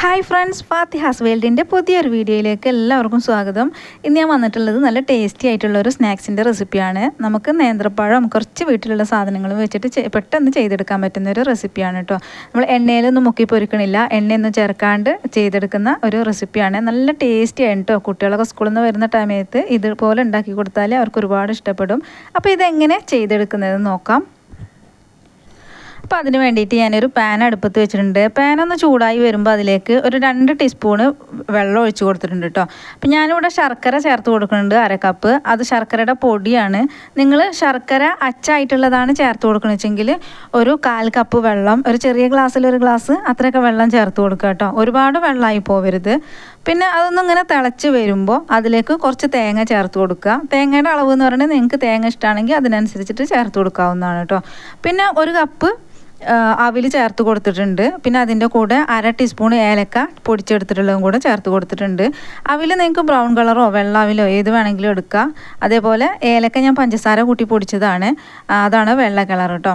Hi friends Fathiha's വേൾഡിന്റെ പുതിയൊരു വീഡിയോയിലേക്ക് എല്ലാവർക്കും സ്വാഗതം. ഇന്ന് ഞാൻ വന്നിട്ടുള്ളത് നല്ല ടേസ്റ്റി ആയിട്ടുള്ള ഒരു സ്നാക്സിന്റെ റെസിപ്പിയാണ് നമുക്ക് നേന്ത്രപ്പഴം കുറച്ച് വീട്ടിലുള്ള സാധനങ്ങളും വെച്ചിട്ട് പെട്ടെന്ന് ചെയ്തെടുക്കാൻ പറ്റുന്ന ഒരു റെസിപ്പിയാണ് കേട്ടോ നമ്മൾ എണ്ണയിലൊന്നും മുക്കി പൊരിക്കണില്ല. എണ്ണയൊന്നും ചേർക്കാണ്ട് ചെയ്തെടുക്കുന്ന ഒരു റെസിപ്പിയാണ് നല്ല ടേസ്റ്റി ആണ് കേട്ടോ കുട്ടികളൊക്കെ സ്കൂളിൽ നിന്ന് വരുന്ന സമയത്ത് ഇതുപോലെ ഉണ്ടാക്കി കൊടുത്താൽ അവർക്ക് ഒരുപാട് ഇഷ്ടപ്പെടും. അപ്പോൾ ഇതെങ്ങനെ ചെയ്തെടുക്കുന്നത് നോക്കാം. അപ്പോൾ അതിന് വേണ്ടിയിട്ട് ഞാനൊരു പാൻ അടുപ്പത്ത് വെച്ചിട്ടുണ്ട്. പാൻ ഒന്ന് ചൂടായി വരുമ്പോൾ അതിലേക്ക് ഒരു രണ്ട് ടീസ്പൂണ് വെള്ളം ഒഴിച്ചു കൊടുത്തിട്ടുണ്ട് കേട്ടോ അപ്പോൾ ഞാനിവിടെ ശർക്കര ചേർത്ത് കൊടുക്കുന്നുണ്ട് അര കപ്പ് അത് ശർക്കരയുടെ പൊടിയാണ്. നിങ്ങൾ ശർക്കര അച്ചായിട്ടുള്ളതാണ് ചേർത്ത് കൊടുക്കണമെങ്കിൽ ഒരു കാൽ കപ്പ് വെള്ളം ഒരു ചെറിയ ഗ്ലാസ്സിൽ ഒരു ഗ്ലാസ് അത്രയൊക്കെ വെള്ളം ചേർത്ത് കൊടുക്കുക കേട്ടോ ഒരുപാട് വെള്ളമായി പോവരുത്. പിന്നെ അതൊന്നും ഇങ്ങനെ തിളച്ച് വരുമ്പോൾ അതിലേക്ക് കുറച്ച് തേങ്ങ ചേർത്ത് കൊടുക്കുക. തേങ്ങയുടെ അളവ് എന്ന് പറഞ്ഞാൽ നിങ്ങൾക്ക് തേങ്ങ ഇഷ്ടമാണെങ്കിൽ അതിനനുസരിച്ചിട്ട് ചേർത്ത് കൊടുക്കാവുന്നതാണ് കേട്ടോ പിന്നെ ഒരു കപ്പ് അവിൽ ചേർത്ത് കൊടുത്തിട്ടുണ്ട്. പിന്നെ അതിന്റെ കൂടെ അര ടീസ്പൂൺ ഏലക്ക പൊടിച്ചെടുത്തിട്ടുള്ളതും കൂടെ ചേർത്ത് കൊടുത്തിട്ടുണ്ട്. അവിൽ നിങ്ങൾക്ക് ബ്രൗൺ കളറോ വെള്ള അവിലോ ഏത് വേണമെങ്കിലും എടുക്കാം. അതേപോലെ ഏലക്ക ഞാൻ പഞ്ചസാര കൂട്ടി പൊടിച്ചതാണ്. അതാണ് വെള്ള കളർ കേട്ടോ.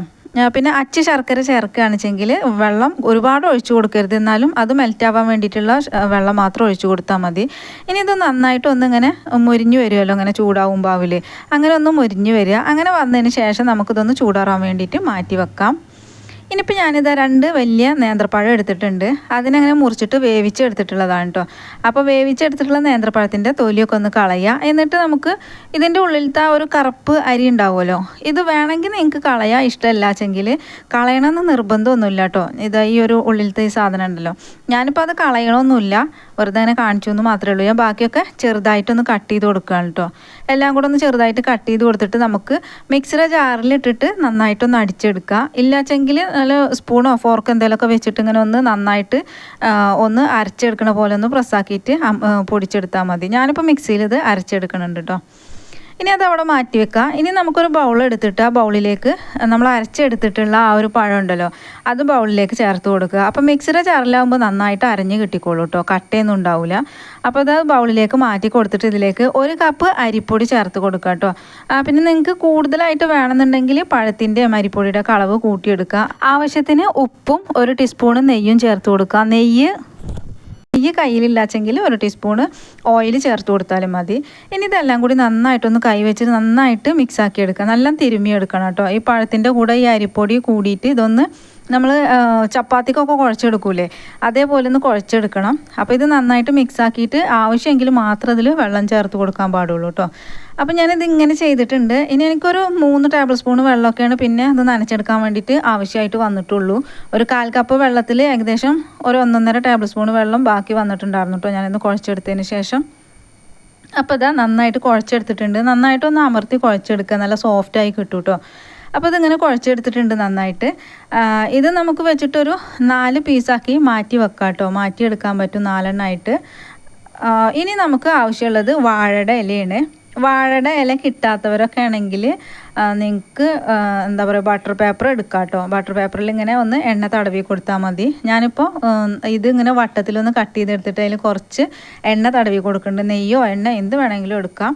പിന്നെ അച്ച് ശർക്കര ചേർക്കുകയാണെച്ചെങ്കിൽ വെള്ളം ഒരുപാട് ഒഴിച്ചു കൊടുക്കരുത്. എന്നാലും അത് മെൽറ്റ് ആവാൻ വേണ്ടിയിട്ടുള്ള വെള്ളം മാത്രം ഒഴിച്ചു കൊടുത്താൽ മതി. ഇനി ഇത് നന്നായിട്ട് ഒന്നിങ്ങനെ മുരിഞ്ഞു വരുമല്ലോ അങ്ങനെ ചൂടാവുമ്പോൾ അങ്ങനെ ഒന്ന് മുരിഞ്ഞു വരിക. അങ്ങനെ വന്നതിന് ശേഷം നമുക്കിതൊന്ന് ചൂടാറാൻ വേണ്ടിയിട്ട് മാറ്റി വെക്കാം. ഇനിയിപ്പോൾ ഞാനിത് രണ്ട് വലിയ നേന്ത്രപ്പഴം എടുത്തിട്ടുണ്ട്. അതിനങ്ങനെ മുറിച്ചിട്ട് വേവിച്ചെടുത്തിട്ടുള്ളതാണ് കേട്ടോ അപ്പോൾ വേവിച്ചെടുത്തിട്ടുള്ള നേന്ത്രപ്പഴത്തിന്റെ തൊലിയൊക്കെ ഒന്ന് കളയുക എന്നിട്ട് നമുക്ക് ഇതിന്റെ ഉള്ളിലത്തെ ഒരു കറുപ്പ് അരി ഉണ്ടാവുമല്ലോ. ഇത് വേണമെങ്കിൽ നിങ്ങൾക്ക് കളയാം ഇഷ്ടമല്ലാച്ചെങ്കിൽ കളയണമെന്ന് നിർബന്ധമൊന്നുമില്ല കേട്ടോ ഇത് ഈ ഒരു ഉള്ളിലത്തെ ഈ സാധനം ഉണ്ടല്ലോ. ഞാനിപ്പോൾ അത് കളയണമൊന്നുമില്ല. വെറുതെ അങ്ങനെ കാണിച്ചു എന്ന് മാത്രമേ ഉള്ളൂ. ഞാൻ ബാക്കിയൊക്കെ ചെറുതായിട്ടൊന്ന് കട്ട് ചെയ്ത് കൊടുക്കുകയാണ് കേട്ടോ എല്ലാം കൂടെ ഒന്ന് ചെറുതായിട്ട് കട്ട് ചെയ്ത് കൊടുത്തിട്ട് നമുക്ക് മിക്സിയുടെ ജാറിലിട്ടിട്ട് നന്നായിട്ടൊന്ന് അടിച്ചെടുക്കുക. ഇല്ലാച്ചെങ്കിൽ നല്ല സ്പൂണോ ഫോർക്ക് എന്തെങ്കിലുമൊക്കെ വെച്ചിട്ട് ഇങ്ങനെ ഒന്ന് നന്നായിട്ട് ഒന്ന് അരച്ചെടുക്കണ പോലെ ഒന്ന് പ്രസ്സാക്കിയിട്ട് പൊടിച്ചെടുത്താൽ മതി. ഞാനിപ്പോൾ മിക്സിയിൽ ഇത് അരച്ചെടുക്കണുണ്ട് കേട്ടോ ഇനി അത് അവിടെ മാറ്റി വെക്കാം. ഇനി നമുക്കൊരു ബൗൾ എടുത്തിട്ട് ആ ബൗളിലേക്ക് നമ്മൾ അരച്ചെടുത്തിട്ടുള്ള ആ ഒരു പഴം ഉണ്ടല്ലോ അത് ബൗളിലേക്ക് ചേർത്ത് കൊടുക്കുക. അപ്പോൾ മിക്സിയുടെ ചാറിലാകുമ്പോൾ നന്നായിട്ട് അരഞ്ഞ് കിട്ടിക്കോളൂ കേട്ടോ കട്ടയൊന്നും ഉണ്ടാവില്ല അപ്പോൾ അത് ബൗളിലേക്ക് മാറ്റി കൊടുത്തിട്ട് ഇതിലേക്ക് ഒരു കപ്പ് അരിപ്പൊടി ചേർത്ത് കൊടുക്കുക കേട്ടോ പിന്നെ നിങ്ങൾക്ക് കൂടുതലായിട്ട് വേണമെന്നുണ്ടെങ്കിൽ പഴത്തിന്റെ അരിപ്പൊടിയുടെ കളവ് കൂട്ടിയെടുക്കുക. ആവശ്യത്തിന് ഉപ്പും ഒരു ടീസ്പൂൺ നെയ്യും ചേർത്ത് കൊടുക്കുക. നെയ്യ് നെയ്യ് കയ്യിലില്ലാച്ചെങ്കിൽ ഒരു ടീസ്പൂണ് ഓയിൽ ചേർത്ത് കൊടുത്താലും മതി. ഇനി ഇതെല്ലാം കൂടി നന്നായിട്ടൊന്ന് കൈ വെച്ചിട്ട് നന്നായിട്ട് മിക്സ് ആക്കി എടുക്കുക. നല്ല തിരുമ്മി എടുക്കണം കേട്ടോ. ഈ പഴത്തിന്റെ കൂടെ ഈ അരിപ്പൊടി കൂടിയിട്ട് ഇതൊന്ന് നമ്മൾ ചപ്പാത്തിക്കൊക്കെ കുഴച്ചെടുക്കൂലേ? അതേപോലെ ഒന്ന് കുഴച്ചെടുക്കണം. അപ്പോൾ ഇത് നന്നായിട്ട് മിക്സ് ആക്കിയിട്ട് ആവശ്യമെങ്കിൽ മാത്രം ഇതിൽ വെള്ളം ചേർത്ത് കൊടുക്കാൻ പാടുള്ളൂ കേട്ടോ അപ്പോൾ ഞാനിത് ഇങ്ങനെ ചെയ്തിട്ടുണ്ട്. ഇനി എനിക്കൊരു മൂന്ന് ടേബിൾ സ്പൂൺ വെള്ളമൊക്കെയാണ് പിന്നെ അത് നനച്ചെടുക്കാൻ വേണ്ടിയിട്ട് ആവശ്യമായിട്ട് വന്നിട്ടുള്ളൂ. ഒരു കാൽ കപ്പ് വെള്ളത്തിൽ ഏകദേശം ഒരു ഒന്നൊന്നര ടേബിൾ സ്പൂൺ വെള്ളം ബാക്കി വന്നിട്ടുണ്ടായിരുന്നു കേട്ടോ ഞാനിന്ന് കുഴച്ചെടുത്തതിന് ശേഷം. അപ്പോൾ ഇതാ നന്നായിട്ട് കുഴച്ചെടുത്തിട്ടുണ്ട്. നന്നായിട്ടൊന്ന് അമർത്തി കുഴച്ചെടുക്കുക. നല്ല സോഫ്റ്റായി കിട്ടും കേട്ടോ അപ്പോൾ ഇതിങ്ങനെ കുഴച്ചെടുത്തിട്ടുണ്ട് നന്നായിട്ട്. ഇത് നമുക്ക് വെച്ചിട്ടൊരു നാല് പീസാക്കി മാറ്റി വെക്കാം കേട്ടോ മാറ്റിയെടുക്കാൻ പറ്റും നാലെണ്ണമായിട്ട് ഇനി നമുക്ക് ആവശ്യമുള്ളത് വാഴയുടെ ഇലയാണ്. വാഴയുടെ ഇല കിട്ടാത്തവരൊക്കെ ആണെങ്കിൽ നിങ്ങൾക്ക് എന്താ പറയുക ബട്ടർ പേപ്പർ എടുക്കാം കേട്ടോ ബട്ടർ പേപ്പറിൽ ഇങ്ങനെ ഒന്ന് എണ്ണ തടവി കൊടുത്താൽ മതി. ഞാനിപ്പോൾ ഇത് ഇങ്ങനെ വട്ടത്തിലൊന്ന് കട്ട് ചെയ്തെടുത്തിട്ട് അതിൽ കുറച്ച് എണ്ണ തടവി കൊടുക്കുന്നുണ്ട്. നെയ്യോ എണ്ണ എന്ത് വേണമെങ്കിലും എടുക്കാം.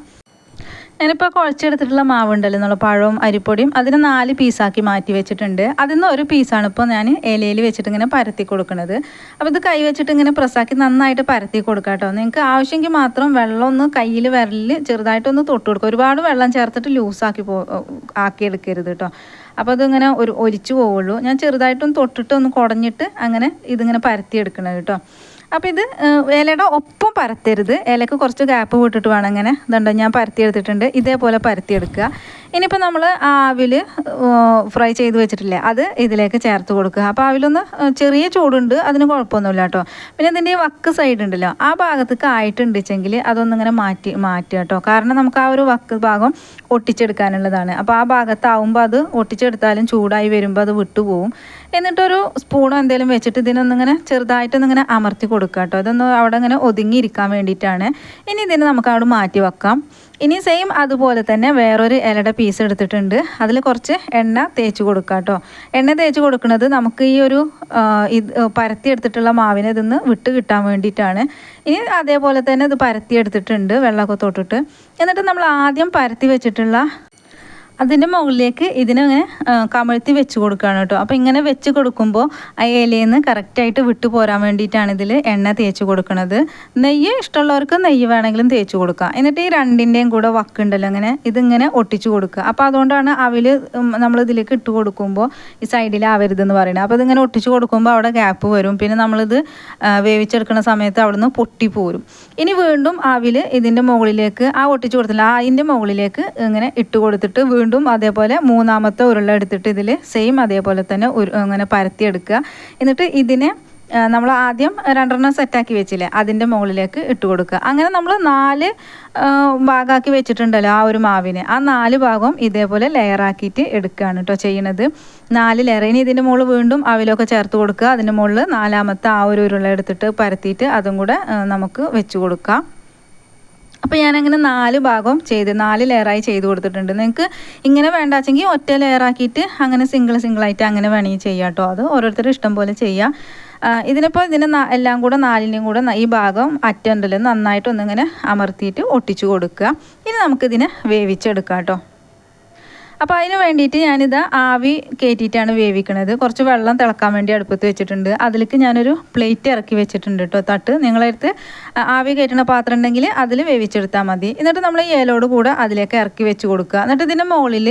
ഞാനിപ്പോൾ കുഴച്ചെടുത്തിട്ടുള്ള മാവുണ്ടല്ലോ. എന്നുള്ള പഴവും അരിപ്പൊടിയും അതിന് നാല് പീസാക്കി മാറ്റി വെച്ചിട്ടുണ്ട്. അതിൽ നിന്ന് ഒരു പീസാണ് ഇപ്പോൾ ഞാൻ ഇലയിൽ വെച്ചിട്ട് ഇങ്ങനെ പരത്തി കൊടുക്കുന്നത് അപ്പോൾ ഇത് കൈ വെച്ചിട്ട് ഇങ്ങനെ പ്രസ്സാക്കി നന്നായിട്ട് പരത്തി കൊടുക്കുക കേട്ടോ നിങ്ങൾക്ക് ആവശ്യമെങ്കിൽ മാത്രം വെള്ളം ഒന്ന് കയ്യിൽ വിരലിൽ ചെറുതായിട്ടൊന്ന് തൊട്ട് കൊടുക്കുക. ഒരുപാട് വെള്ളം ചേർത്തിട്ട് ലൂസാക്കി പോ ആക്കി എടുക്കരുത് കേട്ടോ അപ്പോൾ അതിങ്ങനെ ഒരു ഒലിച്ചു പോവുള്ളൂ. ഞാൻ ചെറുതായിട്ടൊന്ന് തൊട്ടിട്ട് ഒന്ന് കുടഞ്ഞിട്ട് അങ്ങനെ ഇതിങ്ങനെ പരത്തി എടുക്കണത് കേട്ടോ അപ്പോൾ ഇത് ഇലയുടെ ഒപ്പം പരത്തരുത്. ഇലക്ക് കുറച്ച് ഗ്യാപ്പ് വിട്ടിട്ട് വേണം ഇങ്ങനെ. ഇതുണ്ടോ ഞാൻ പരത്തി എടുത്തിട്ടുണ്ട് ഇതേപോലെ പരത്തി എടുക്കുക ഇനിയിപ്പോൾ നമ്മൾ ആവിൽ ഫ്രൈ ചെയ്ത് വെച്ചിട്ടില്ലേ അത് ഇതിലേക്ക് ചേർത്ത് കൊടുക്കുക. അപ്പോൾ ആവിലൊന്ന് ചെറിയ ചൂടുണ്ട് അതിന് കുഴപ്പമൊന്നുമില്ല കേട്ടോ. പിന്നെ ഇതിന്റെ വക്ക് സൈഡ് ഉണ്ടല്ലോ ആ ഭാഗത്തേക്ക് ആയിട്ടുണ്ടെച്ചെങ്കിൽ അതൊന്നിങ്ങനെ മാറ്റി മാറ്റുക കേട്ടോ. കാരണം നമുക്ക് ആ ഒരു വക്ക് ഭാഗം ഒട്ടിച്ചെടുക്കാനുള്ളതാണ്. അപ്പോൾ ആ ഭാഗത്താവുമ്പോൾ അത് ഒട്ടിച്ചെടുത്താലും ചൂടായി വരുമ്പോൾ അത് വിട്ടുപോകും എന്നിട്ടൊരു സ്പൂണോ എന്തെങ്കിലും വെച്ചിട്ട് ഇതിനൊന്നിങ്ങനെ ചെറുതായിട്ടൊന്നിങ്ങനെ അമർത്തി കൊടുക്കുക കേട്ടോ. ഇതൊന്ന് അവിടെ ഇങ്ങനെ ഒതുങ്ങിയിരിക്കാൻ വേണ്ടിയിട്ടാണ്. ഇനി ഇതിന് നമുക്ക് അവിടെ മാറ്റി വെക്കാം. ഇനി സെയിം അതുപോലെ തന്നെ വേറൊരു ഇലയുടെ പീസ് എടുത്തിട്ടുണ്ട്. അതിൽ കുറച്ച് എണ്ണ തേച്ച് കൊടുക്കുക കേട്ടോ. എണ്ണ തേച്ച് കൊടുക്കുന്നത് നമുക്ക് ഈ ഒരു ഇത് പരത്തി എടുത്തിട്ടുള്ള മാവിനെ ഇതിന്ന് വിട്ട് കിട്ടാൻ വേണ്ടിയിട്ടാണ്. ഇനി അതേപോലെ തന്നെ ഇത് പരത്തി എടുത്തിട്ടുണ്ട് വെള്ളമൊക്കെ തൊട്ടിട്ട്. എന്നിട്ട് നമ്മൾ ആദ്യം പരത്തി വെച്ചിട്ടുള്ള അതിന്റെ മുകളിലേക്ക് ആ, കമഴ്ത്തി വെച്ച് കൊടുക്കുകയാണ് കേട്ടോ. അപ്പോൾ ഇങ്ങനെ വെച്ച് കൊടുക്കുമ്പോൾ ആ ഇലയിൽ നിന്ന് കറക്റ്റായിട്ട് വിട്ടു പോരാൻ വേണ്ടിയിട്ടാണ് ഇതിൽ എണ്ണ തേച്ച് കൊടുക്കുന്നത് നെയ്യ് ഇഷ്ടമുള്ളവർക്ക് നെയ്യ് വേണമെങ്കിലും തേച്ച് കൊടുക്കാം. എന്നിട്ട് ഈ രണ്ടിന്റെയും കൂടെ വക്കുണ്ടല്ലോ അങ്ങനെ ഇതിങ്ങനെ ഒട്ടിച്ച് കൊടുക്കുക. അപ്പോൾ അതുകൊണ്ടാണ് അവിൽ നമ്മൾ ഇതിലേക്ക് ഇട്ട് കൊടുക്കുമ്പോൾ ഈ സൈഡിൽ ആവരുതെന്ന് പറയുന്നത്. അപ്പോൾ ഇതിങ്ങനെ ഒട്ടിച്ച് കൊടുക്കുമ്പോൾ അവിടെ ഗ്യാപ്പ് വരും. പിന്നെ നമ്മളിത് വേവിച്ചെടുക്കുന്ന സമയത്ത് അവിടെ പൊട്ടി പോരും. ഇനി വീണ്ടും അവിൽ ഇതിന്റെ മുകളിലേക്ക് ആ ഒട്ടിച്ച് കൊടുത്തില്ല അതിന്റെ മുകളിലേക്ക് ഇങ്ങനെ ഇട്ട് കൊടുത്തിട്ട് വീണ്ടും അതേപോലെ മൂന്നാമത്തെ ഉരുള എടുത്തിട്ട് ഇതിൽ സെയിം അതേപോലെ തന്നെ ഒരു അങ്ങനെ പരത്തിയെടുക്കുക എന്നിട്ട് ഇതിനെ നമ്മൾ ആദ്യം രണ്ടെണ്ണം സെറ്റാക്കി വെച്ചില്ലേ അതിന്റെ മുകളിലേക്ക് ഇട്ട് കൊടുക്കുക. അങ്ങനെ നമ്മൾ നാല് ഭാഗമാക്കി വെച്ചിട്ടുണ്ടല്ലോ ആ ഒരു മാവിനെ. ആ നാല് ഭാഗവും ഇതേപോലെ ലെയറാക്കിയിട്ട് എടുക്കുകയാണ് കേട്ടോ ചെയ്യണത്. നാല് ലെയർ ഇനി ഇതിന്റെ മുകളിൽ വീണ്ടും അവിലൊക്കെ ചേർത്ത് കൊടുക്കുക. അതിന്റെ മുകളിൽ നാലാമത്തെ ആ ഒരു ഉരുള എടുത്തിട്ട് പരത്തിയിട്ട് അതും കൂടെ നമുക്ക് വെച്ച് കൊടുക്കാം. അപ്പോൾ ഞാനങ്ങനെ നാല് ഭാഗം ചെയ്ത് നാല് ലെയറായി ചെയ്ത് കൊടുത്തിട്ടുണ്ട്. നിങ്ങൾക്ക് ഇങ്ങനെ വേണ്ടാച്ചെങ്കിൽ ഒറ്റ ലെയറാക്കിയിട്ട് അങ്ങനെ സിംഗിൾ സിംഗിളായിട്ട് അങ്ങനെ വേണമെങ്കിൽ ചെയ്യാം കേട്ടോ അത് ഓരോരുത്തരും ഇഷ്ടം പോലെ ചെയ്യാം. ഇതിനിപ്പോൾ ഇതിന് എല്ലാം കൂടെ നാലിന്റെയും കൂടെ ഈ ഭാഗം അറ്റുണ്ടല്ലോ നന്നായിട്ട് ഒന്നിങ്ങനെ അമർത്തിയിട്ട് ഒട്ടിച്ചു കൊടുക്കുക. ഇനി നമുക്കിതിനെ വേവിച്ചെടുക്കാം കേട്ടോ അപ്പോൾ അതിന് വേണ്ടിയിട്ട് ഞാനിത് ആവി കയറ്റിയിട്ടാണ് വേവിക്കുന്നത് കുറച്ച് വെള്ളം തിളക്കാൻ വേണ്ടി അടുപ്പത്ത് വെച്ചിട്ടുണ്ട്. അതിലേക്ക് ഞാനൊരു പ്ലേറ്റ് ഇറക്കി വെച്ചിട്ടുണ്ട് കേട്ടോ തട്ട്. നിങ്ങളെടുത്ത് ആവി കയറ്റുന്ന പാത്രം ഉണ്ടെങ്കിൽ അതിൽ വേവിച്ചെടുത്താൽ മതി. എന്നിട്ട് നമ്മൾ ഈ ഇലയോട് കൂടെ അതിലേക്ക് ഇറക്കി വെച്ച് കൊടുക്കുക. എന്നിട്ട് ഇതിന്റെ മുകളിൽ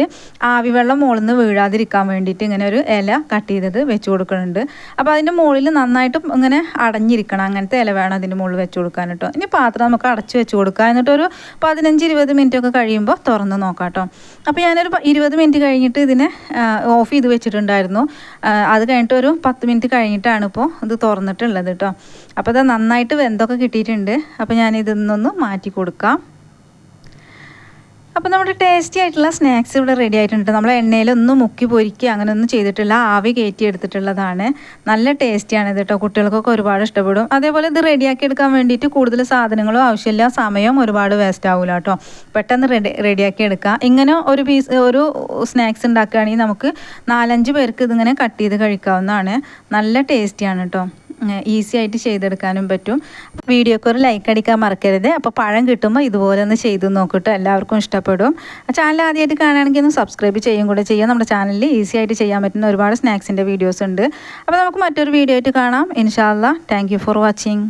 ആവി വെള്ളം മുകളിൽ നിന്ന് വീഴാതിരിക്കാൻ വേണ്ടിയിട്ട് ഇങ്ങനെ ഒരു ഇല കട്ട് ചെയ്തത് വെച്ച് കൊടുക്കുന്നുണ്ട്. അപ്പോൾ അതിന്റെ മുകളിൽ നന്നായിട്ട് ഇങ്ങനെ അടഞ്ഞിരിക്കണം. അങ്ങനത്തെ ഇല വേണം അതിന്റെ മുകളിൽ വെച്ച് കൊടുക്കാൻ കേട്ടോ. ഇനി പാത്രം നമുക്ക് അടച്ച് വെച്ച് കൊടുക്കുക. എന്നിട്ടൊരു പതിനഞ്ച് ഇരുപത് മിനിറ്റ് ഒക്കെ കഴിയുമ്പോൾ തുറന്ന് നോക്കാം കേട്ടോ. അപ്പോൾ ഞാനൊരു ഇരുപത് മിനിറ്റ് കഴിഞ്ഞിട്ട് ഇതിനെ ഓഫ് ചെയ്ത് വെച്ചിട്ടുണ്ടായിരുന്നു. അത് കഴിഞ്ഞിട്ട് ഒരു പത്ത് മിനിറ്റ് കഴിഞ്ഞിട്ടാണ് ഇപ്പോൾ ഇത് തുറന്നിട്ടുള്ളത് കേട്ടോ അപ്പോൾ ഇത് നന്നായിട്ട് വെന്തൊക്കെ കിട്ടിയിട്ടുണ്ട്. അപ്പോൾ ഞാൻ നിന്നൊന്ന് മാറ്റി കൊടുക്കാം. അപ്പോൾ നമ്മുടെ ടേസ്റ്റി ആയിട്ടുള്ള സ്നാക്സ് ഇവിടെ റെഡി ആയിട്ടുണ്ട്. നമ്മൾ എണ്ണയിലൊന്നും മുക്കി പൊരിക്കുക അങ്ങനെയൊന്നും ചെയ്തിട്ടില്ല. ആവി കയറ്റി എടുത്തിട്ടുള്ളതാണ്. നല്ല ടേസ്റ്റിയാണ് ഇത് കേട്ടോ കുട്ടികൾക്കൊക്കെ ഒരുപാട് ഇഷ്ടപ്പെടും. അതേപോലെ ഇത് റെഡിയാക്കി എടുക്കാൻ വേണ്ടിയിട്ട് കൂടുതൽ സാധനങ്ങളും ആവശ്യമില്ല. സമയം ഒരുപാട് വേസ്റ്റ് ആവില്ല കേട്ടോ പെട്ടെന്ന് റെഡി റെഡിയാക്കി എടുക്കുക ഇങ്ങനെ ഒരു പീസ് ഒരു സ്നാക്സ് ഉണ്ടാക്കുകയാണെങ്കിൽ നമുക്ക് നാലഞ്ച് പേർക്ക് ഇതിങ്ങനെ കട്ട് ചെയ്ത് കഴിക്കാവുന്നതാണ്. നല്ല ടേസ്റ്റിയാണ് കേട്ടോ ഈസി ആയിട്ട് ചെയ്തെടുക്കാനും പറ്റും. വീഡിയോക്ക് ഒരു ലൈക്ക് അടിക്കാൻ മറക്കരുത്. അപ്പോൾ പഴം കിട്ടുമ്പോൾ ഇതുപോലെ ഒന്ന് ചെയ്ത് നോക്കിയിട്ട് എല്ലാവർക്കും ഇഷ്ടപ്പെടും. ചാനൽ ആദ്യമായിട്ട് കാണുകയാണെങ്കിൽ ഒന്ന് സബ്സ്ക്രൈബ് ചെയ്യും കൂടെ ചെയ്യാം. നമ്മുടെ ചാനലിൽ ഈസി ആയിട്ട് ചെയ്യാൻ പറ്റുന്ന ഒരുപാട് സ്നാക്സിന്റെ വീഡിയോസ് ഉണ്ട്. അപ്പോൾ നമുക്ക് മറ്റൊരു വീഡിയോ ആയിട്ട് കാണാം. ഇൻഷാല്ല താങ്ക് ഫോർ വാച്ചിങ്